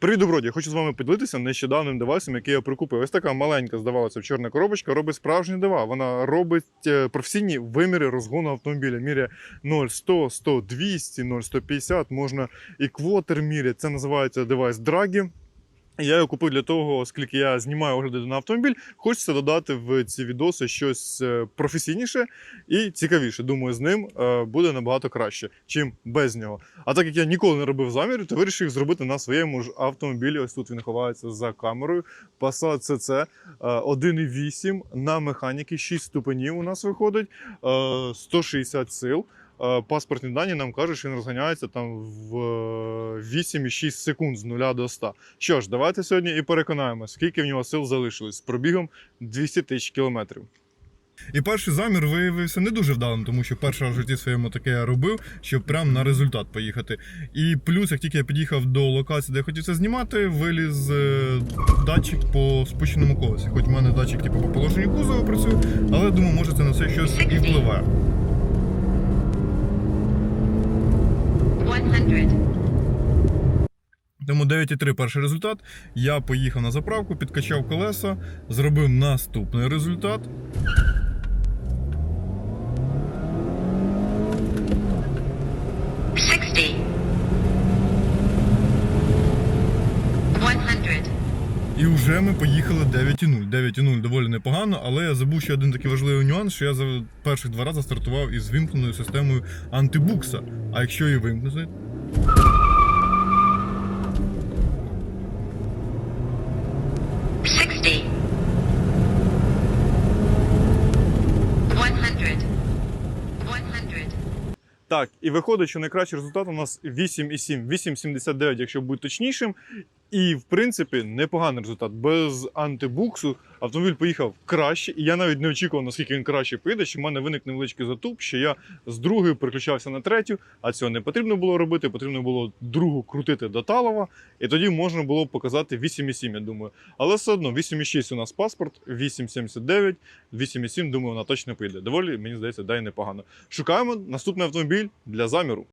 Привіт, добродія хочу з вами поділитися нещодавним девайсом, який я прикупив. Ось така маленька, здавалося, чорна коробочка робить справжні дива. Вона робить е, професійні виміри розгону автомобіля. Міряє 0, 100, 100, 200, 0, 150, можна і квотер міряти. Це називається девайс Драгі. Я його купив для того, оскільки я знімаю огляди на автомобіль. Хочеться додати в ці відоси щось е, професійніше і цікавіше. Думаю, з ним е, буде набагато краще, чим без нього. А так як я ніколи не робив замірів, то вирішив зробити на своєму ж автомобілі. Ось тут він ховається за камерою. Passat CC е, 1.8 на механіки, 6 ступенів у нас виходить, е, 160 сил. Е, Паспортні дані нам кажуть, що він розганяється там в е, 8,6 секунд з 0 до 100. Що ж, давайте сьогодні і переконаємося, скільки в нього сил залишилось з пробігом 200 тисяч кілометрів. І перший замір виявився не дуже вдалим, тому що перший раз в житті своєму таке я робив, щоб прямо на результат поїхати. І плюс, як тільки я під'їхав до локації, де я хотів це знімати, виліз е, датчик по спущеному колесі. Хоч в мене датчик типу, по положенню кузова працює, але думаю, може це на це щось і впливає. Тому 9,3 перший результат. Я поїхав на заправку, підкачав колеса, зробив наступний результат. І вже ми поїхали 9,0. 9,0 доволі непогано, але я забув ще один такий важливий нюанс, що я за перших два рази стартував із вимкненою системою антибукса. А якщо її вимкнути. Так, і виходить, що найкращий результат у нас 8,7, 8,79, якщо бути точнішим. І в принципі непоганий результат. Без антибуксу автомобіль поїхав краще, і я навіть не очікував, наскільки він краще поїде, що в мене виник невеличкий затуп, що я з другої переключався на третю, а цього не потрібно було робити. Потрібно було другу крутити до талова, і тоді можна було показати 8,7, я думаю. Але все одно 8,6 у нас паспорт, 8,79, 8,7, думаю, вона точно поїде. Доволі, мені здається, дай непогано. Шукаємо наступний автомобіль для заміру.